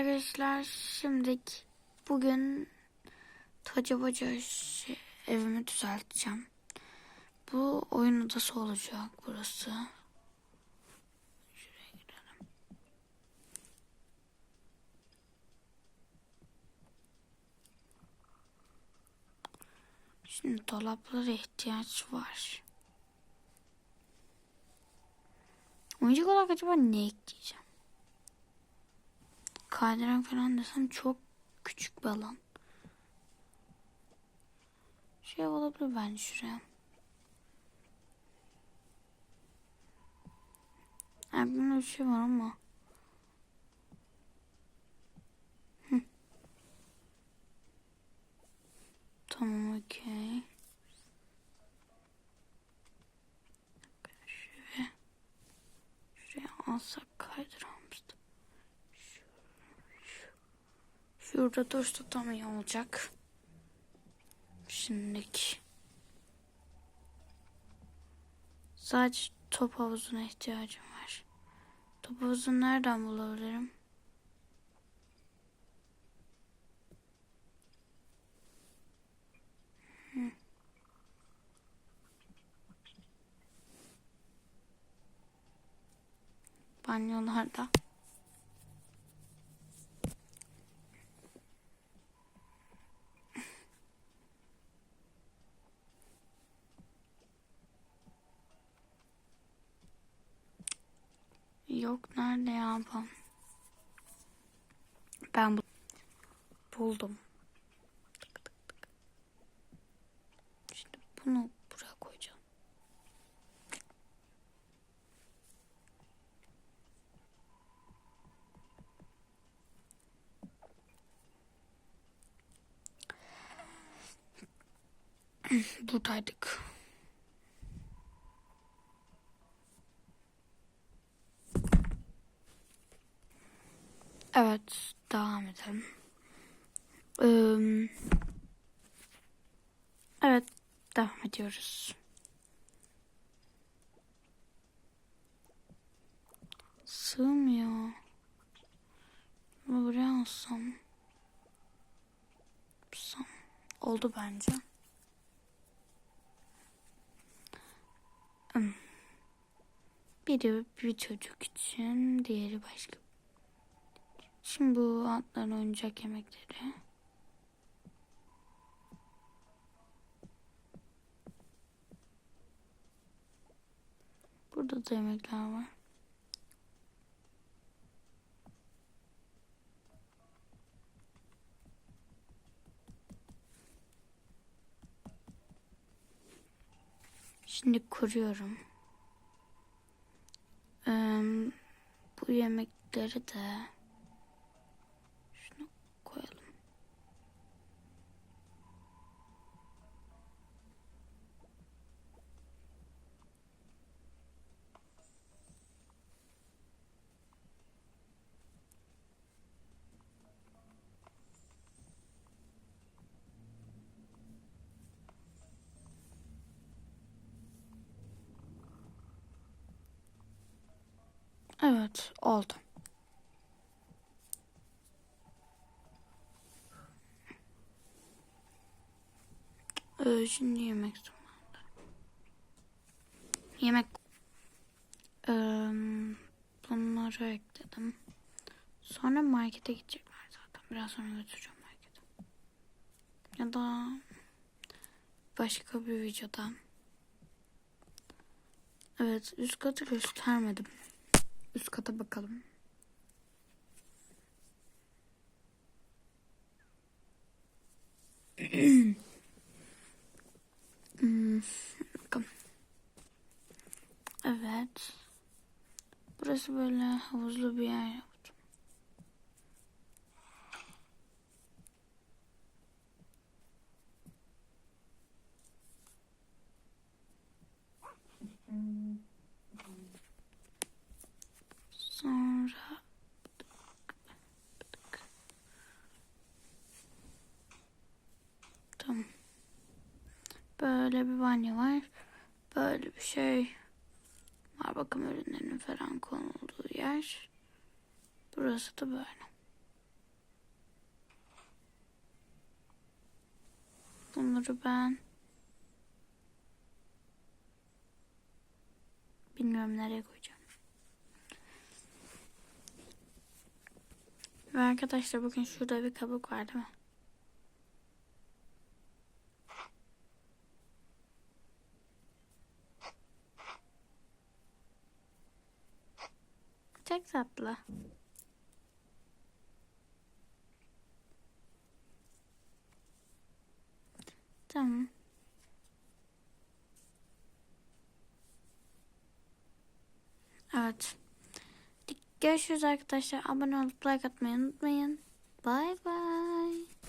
arkadaşlar. Şimdilik bugün Toca evimi düzelteceğim. Bu oyun odası olacak burası. Şuraya girelim. Şimdi dolaplara ihtiyaç var. Oyuncak olarak acaba ne ekleyeceğim? Kaydırak falan desem çok küçük bir alan. Şey olabilir bence şuraya. Aklımda bir şey var ama. Tamam okey. Şuraya. Şuraya alsak kaydırağımızda. Şurada dursa tam iyi olacak. Şimdilik. Sadece top havuzuna ihtiyacım var. Top havuzunu nereden bulabilirim? Banyolarda. Yok nerede ya bu? Ben bu buldum. Şimdi bunu buraya koyacağım. Buradaydık. Evet, devam edelim. Ee, evet, devam ediyoruz. Sığmıyor. Bunu buraya alsam. Yapsam. Oldu bence. Hmm. Biri bir çocuk için, diğeri başka Şimdi bu atların oyuncak yemekleri. Burada da yemekler var. Şimdi kuruyorum. Ee, bu yemekleri de Evet, oldu. Ee, şimdi yemek zamanı. Yemek. Ee, bunları ekledim. Sonra markete gidecekler zaten. Biraz sonra götüreceğim markete. Ya da başka bir videoda. Evet, üst katı göstermedim. Üst kata bakalım. Hmm. Evet. Burası böyle havuzlu bir yer şövalye var. Böyle bir şey var. Bakım ürünlerinin falan konulduğu yer. Burası da böyle. Bunları ben bilmiyorum nereye koyacağım. Ve arkadaşlar bugün şurada bir kabuk var değil mi? Çok tatlı. Tamam. Evet. Görüşürüz arkadaşlar. Abone olup like atmayı unutmayın. Bay bay.